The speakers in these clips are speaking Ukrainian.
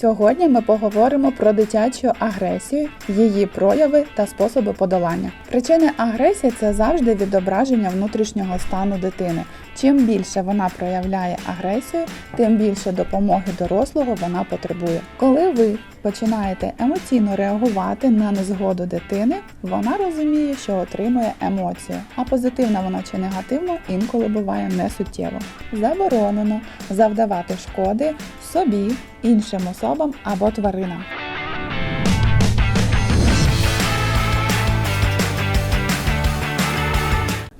Сьогодні ми поговоримо про дитячу агресію, її прояви та способи подолання. Причини агресії це завжди відображення внутрішнього стану дитини. Чим більше вона проявляє агресію, тим більше допомоги дорослого вона потребує. Коли ви починаєте емоційно реагувати на незгоду дитини, вона розуміє, що отримує емоцію, а позитивно вона чи негативно інколи буває несуттєво. Заборонено завдавати шкоди собі, іншим особам або тваринам.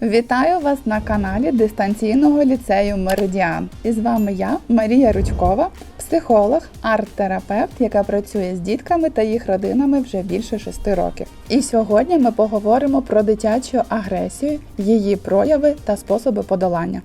Вітаю вас на каналі дистанційного ліцею Меридіан. І з вами я, Марія Ручкова, психолог, арт-терапевт, яка працює з дітками та їх родинами вже більше шести років. І сьогодні ми поговоримо про дитячу агресію, її прояви та способи подолання.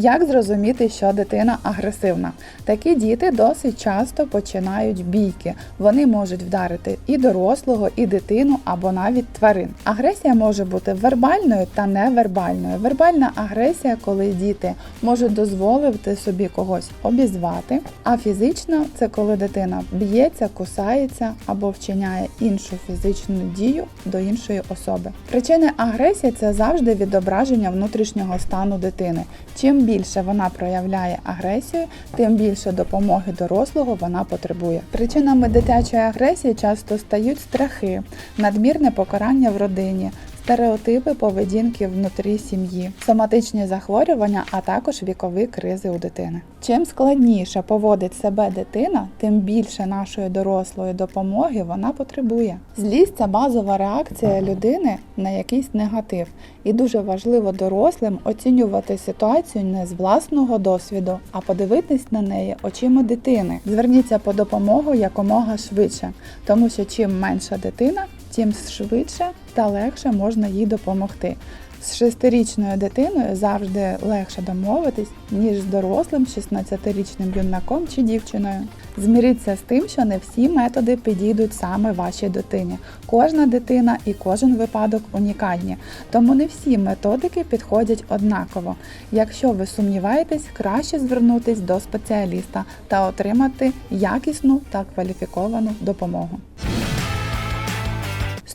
Як зрозуміти, що дитина агресивна? Такі діти досить часто починають бійки. Вони можуть вдарити і дорослого, і дитину або навіть тварин. Агресія може бути вербальною та невербальною. Вербальна агресія, коли діти можуть дозволити собі когось обізвати, а фізична це коли дитина б'ється, кусається або вчиняє іншу фізичну дію до іншої особи. Причини агресії це завжди відображення внутрішнього стану дитини. Чим більше вона проявляє агресію, тим більше допомоги дорослого вона потребує. Причинами дитячої агресії часто стають страхи, надмірне покарання в родині. Стереотипи поведінки внутрі сім'ї, соматичні захворювання, а також вікові кризи у дитини. Чим складніше поводить себе дитина, тим більше нашої дорослої допомоги вона потребує. Злість це базова реакція людини на якийсь негатив, і дуже важливо дорослим оцінювати ситуацію не з власного досвіду, а подивитись на неї очима дитини. Зверніться по допомогу якомога швидше, тому що чим менша дитина, тим швидше та легше можна їй допомогти. З шестирічною дитиною завжди легше домовитись, ніж з дорослим 16-річним юнаком чи дівчиною. Зміріться з тим, що не всі методи підійдуть саме вашій дитині. Кожна дитина і кожен випадок унікальні, тому не всі методики підходять однаково. Якщо ви сумніваєтесь, краще звернутись до спеціаліста та отримати якісну та кваліфіковану допомогу.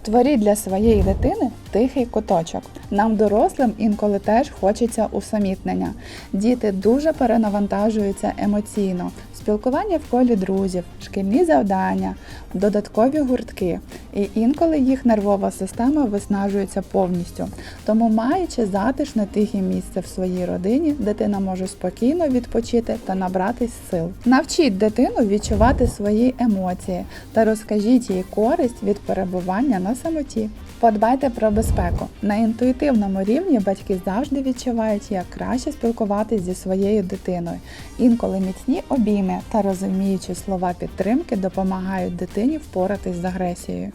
Створіть для своєї дитини тихий куточок. Нам, дорослим, інколи теж хочеться усамітнення. Діти дуже перенавантажуються емоційно. Спілкування в колі друзів, шкільні завдання, додаткові гуртки. І інколи їх нервова система виснажується повністю. Тому, маючи затишне тихе місце в своїй родині, дитина може спокійно відпочити та набратись сил. Навчіть дитину відчувати свої емоції та розкажіть їй користь від перебування на самоті. Подбайте про безпеку. На інтуїтивному рівні батьки завжди відчувають, як краще спілкуватись зі своєю дитиною. Інколи міцні обійми та розуміючі слова підтримки допомагають дитині впоратись з агресією.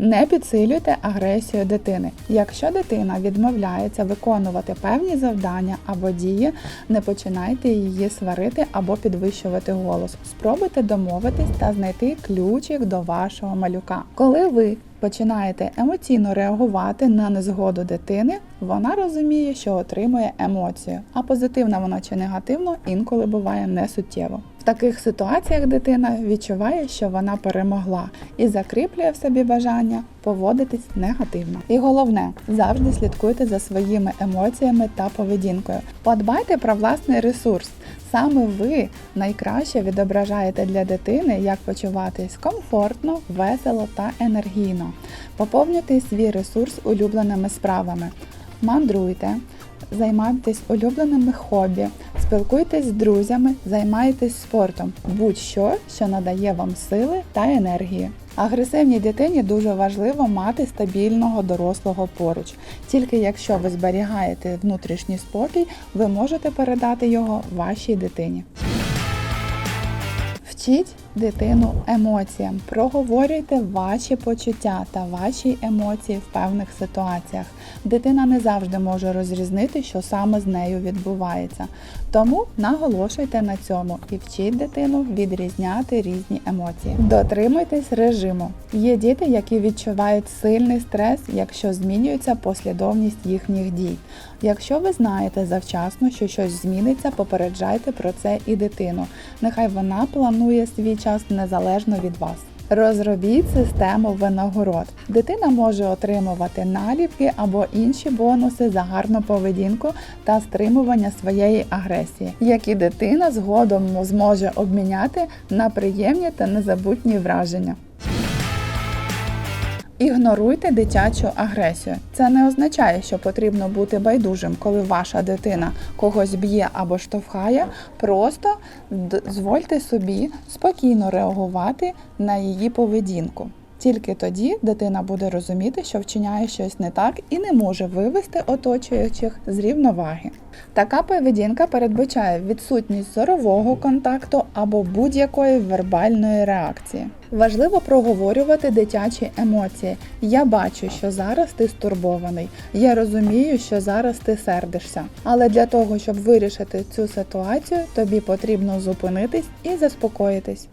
Не підсилюйте агресію дитини. Якщо дитина відмовляється виконувати певні завдання або дії, не починайте її сварити або підвищувати голос. Спробуйте домовитись та знайти ключик до вашого малюка. Коли ви починаєте емоційно реагувати на незгоду дитини, вона розуміє, що отримує емоцію, а позитивна вона чи негативно інколи буває несуттєво. Таких ситуаціях дитина відчуває, що вона перемогла і закріплює в собі бажання поводитись негативно. І головне, завжди слідкуйте за своїми емоціями та поведінкою. Подбайте про власний ресурс. Саме ви найкраще відображаєте для дитини, як почуватись комфортно, весело та енергійно. Поповнюйте свій ресурс улюбленими справами. Мандруйте, займайтесь улюбленими хобі, спілкуйтесь з друзями, займайтесь спортом, будь-що, що надає вам сили та енергії. Агресивній дитині дуже важливо мати стабільного дорослого поруч. Тільки якщо ви зберігаєте внутрішній спокій, ви можете передати його вашій дитині. Вчіть дитину емоціям, проговорюйте ваші почуття та ваші емоції в певних ситуаціях. Дитина не завжди може розрізнити, що саме з нею відбувається. Тому наголошуйте на цьому і вчіть дитину відрізняти різні емоції. Дотримуйтесь режиму. Є діти, які відчувають сильний стрес, якщо змінюється послідовність їхніх дій. Якщо ви знаєте завчасно, що щось зміниться, попереджайте про це і дитину. Нехай вона планує свій час незалежно від вас. Розробіть систему винагород. Дитина може отримувати наліпки або інші бонуси за гарну поведінку та стримування своєї агресії, які дитина згодом зможе обміняти на приємні та незабутні враження. Ігноруйте дитячу агресію. Це не означає, що потрібно бути байдужим, коли ваша дитина когось б'є або штовхає. Просто дозвольте собі спокійно реагувати на її поведінку. Тільки тоді дитина буде розуміти, що вчиняє щось не так і не може вивести оточуючих з рівноваги. Така поведінка передбачає відсутність зорового контакту або будь-якої вербальної реакції. Важливо проговорювати дитячі емоції. Я бачу, що зараз ти стурбований. Я розумію, що зараз ти сердишся. Але для того, щоб вирішити цю ситуацію, тобі потрібно зупинитись і заспокоїтись.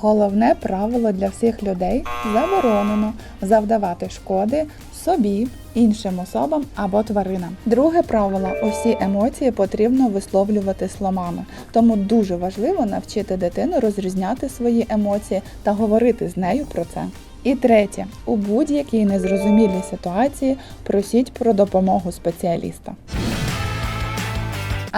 Головне правило для всіх людей заборонено завдавати шкоди собі, іншим особам або тваринам. Друге правило усі емоції потрібно висловлювати словами, тому дуже важливо навчити дитину розрізняти свої емоції та говорити з нею про це. І третє, у будь-якій незрозумілій ситуації просіть про допомогу спеціаліста.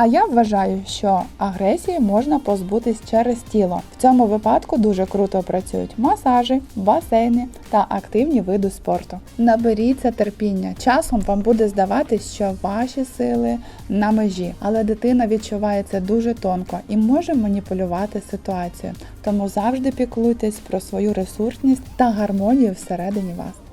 А я вважаю, що агресії можна позбутись через тіло. В цьому випадку дуже круто працюють масажі, басейни та активні види спорту. Наберіться терпіння. Часом вам буде здаватись, що ваші сили на межі, але дитина відчуває це дуже тонко і може маніпулювати ситуацією. Тому завжди піклуйтесь про свою ресурсність та гармонію всередині вас.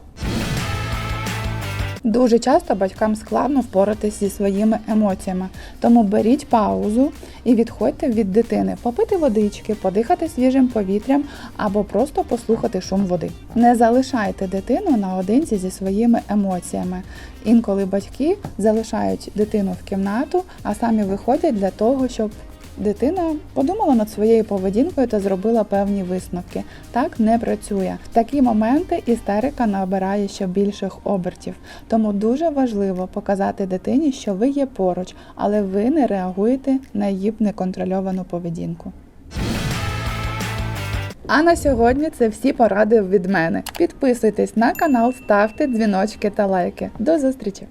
Дуже часто батькам складно впоратись зі своїми емоціями, тому беріть паузу і відходьте від дитини, попити водички, подихати свіжим повітрям або просто послухати шум води. Не залишайте дитину наодинці зі своїми емоціями. Інколи батьки залишають дитину в кімнату, а самі виходять для того, щоб Дитина подумала над своєю поведінкою та зробила певні висновки. Так не працює. В такі моменти істерика набирає ще більших обертів. Тому дуже важливо показати дитині, що ви є поруч, але ви не реагуєте на її неконтрольовану поведінку. А на сьогодні це всі поради від мене. Підписуйтесь на канал, ставте дзвіночки та лайки. До зустрічі!